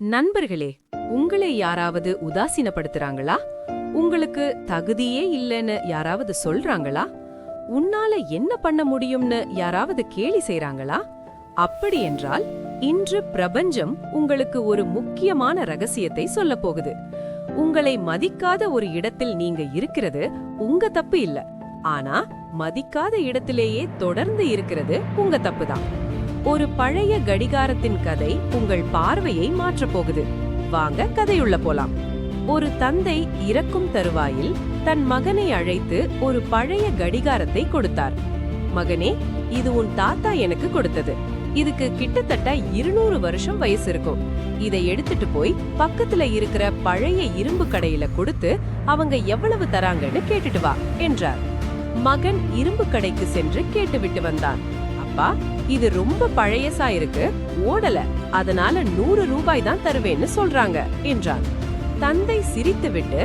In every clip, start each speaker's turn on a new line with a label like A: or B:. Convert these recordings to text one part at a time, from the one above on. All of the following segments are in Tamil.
A: நண்பர்களே உங்களை யாராவது உதாசீனப்படுத்துறாங்களா? உங்களுக்கு தகுதியே இல்லைன்னு யாராவது சொல்றாங்களா? உன்னால என்ன பண்ண முடியும்னு யாராவது கேலி செய்றாங்களா? அப்படி என்றால் இன்று பிரபஞ்சம் உங்களுக்கு ஒரு முக்கியமான ரகசியத்தை சொல்லப் போகுது. உங்களை மதிக்காத ஒரு இடத்தில் நீங்க இருக்கிறது உங்க தப்பு இல்ல. ஆனா மதிக்காத இடத்திலேயே தொடர்ந்து இருக்கிறது உங்க தப்பு தான். ஒரு பழைய கடிகாரத்தின் கதை உங்கள் பார்வையை மாற்றப் போகுது. வாங்க கதையுள்ள போலாம். ஒரு தந்தை இறக்கும் தருவாயில் தன் மகனை அழைத்து ஒரு பழைய கடிகாரத்தை கொடுத்தார். மகனே இது உன் தாத்தா எனக்கு கொடுத்தது. இதுக்கு கிட்டத்தட்ட இருநூறு வருஷம் வயசு இருக்கும். இதை எடுத்துட்டு போய் பக்கத்துல இருக்கிற பழைய இரும்பு கடையில கொடுத்து அவங்க எவ்வளவு தராங்கன்னு கேட்டுட்டு வா என்றார். மகன் இரும்பு கடைக்கு சென்று கேட்டுவிட்டு வந்தான். அப்பா இது ரொம்ப பழையசா இருக்கு ஓடல அதனால நூறு ரூபாய் தான் தருவேன்னு சொல்றாங்க என்றான். தந்தை சிரித்துவிட்டு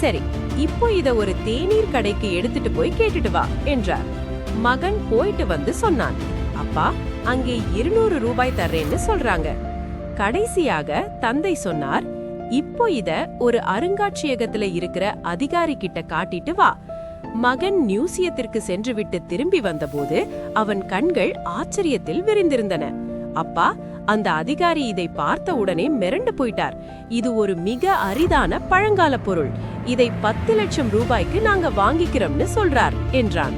A: சரி இப்போ இத ஒரு தேநீர் கடைக்கு எடுத்துட்டு போய் கேட்டுட்டு வா என்றார். மகன் போயிட்டு வந்து சொன்னான். அப்பா அங்கே இருநூறு ரூபாய் தர்றேன்னு சொல்றாங்க. கடைசியாக தந்தை சொன்னார் இப்போ இத ஒரு அருங்காட்சியகத்துல இருக்கிற அதிகாரி கிட்ட காட்டிட்டு வா மகன் நியூசியத்திற்கு சென்றுவிட்டு திரும்பி வந்தபோது அவன் கண்கள் ஆச்சரியத்தில் விரிந்திருந்தன. அப்பா அந்த அதிகாரி இதை பார்த்த உடனே மிரண்டு போயிட்டார். இது ஒரு மிக அரிதான பழங்கால பொருள். இதை பத்து லட்சம் ரூபாய்க்கு நாங்க வாங்கிக்கிறோம்னு சொல்றார் என்றான்.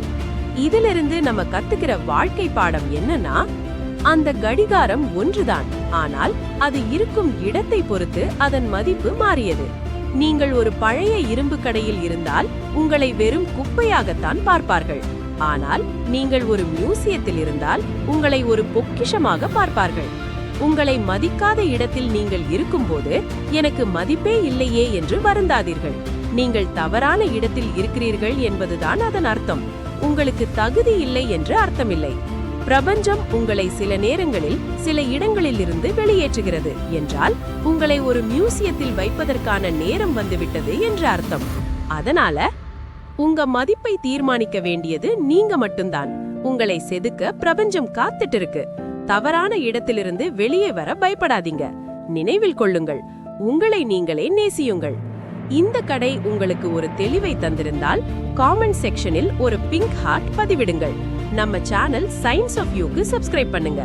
A: இதிலிருந்து நம்ம கத்துக்கிற வாழ்க்கை பாடம் என்னன்னா அந்த கடிகாரம் ஒன்றுதான். ஆனால் அது இருக்கும் இடத்தை பொறுத்து அதன் மதிப்பு மாறியது. நீங்கள் ஒரு பழைய இரும்பு கடையில் இருந்தால் உங்களை வெறும் குப்பையாகத்தான் பார்ப்பார்கள். ஆனால் நீங்கள் ஒரு மியூசியத்தில் இருந்தால் உங்களை ஒரு பொக்கிஷமாக பார்ப்பார்கள். உங்களை மதிக்காத இடத்தில் நீங்கள் இருக்கும்போது எனக்கு மதிப்பே இல்லையே என்று வருந்தாதீர்கள். நீங்கள் தவறான இடத்தில் இருக்கிறீர்கள் என்பதுதான் அதன் அர்த்தம். உங்களுக்கு தகுதி இல்லை என்று அர்த்தமில்லை. பிரபஞ்சம் உங்களை சில நேரங்களில் சில இடங்களில் இருந்து வெளியேற்றுகிறது என்றால் உங்களை ஒரு மியூசியத்தில் வைப்பதற்கான நேரம் வந்துவிட்டது என்று அர்த்தம். அதனால உங்க மதிப்பை தீர்மானிக்க வேண்டியது நீங்க மட்டும்தான். உங்களை செதுக்க பிரபஞ்சம் காத்துட்டு இருக்கு தவறான இடத்திலிருந்து வெளியே வர பயப்படாதீங்க. நினைவில் கொள்ளுங்கள். உங்களை நீங்களே நேசியுங்கள். இந்த கடை உங்களுக்கு ஒரு தெளிவை தந்திருந்தால் காமெண்ட் செக்ஷனில் ஒரு பிங்க் ஹார்ட் பதிவிடுங்கள். நம்ம சேனல் சயின்ஸ் ஆஃப் யூக்கு சப்ஸ்கிரைப் பண்ணுங்க.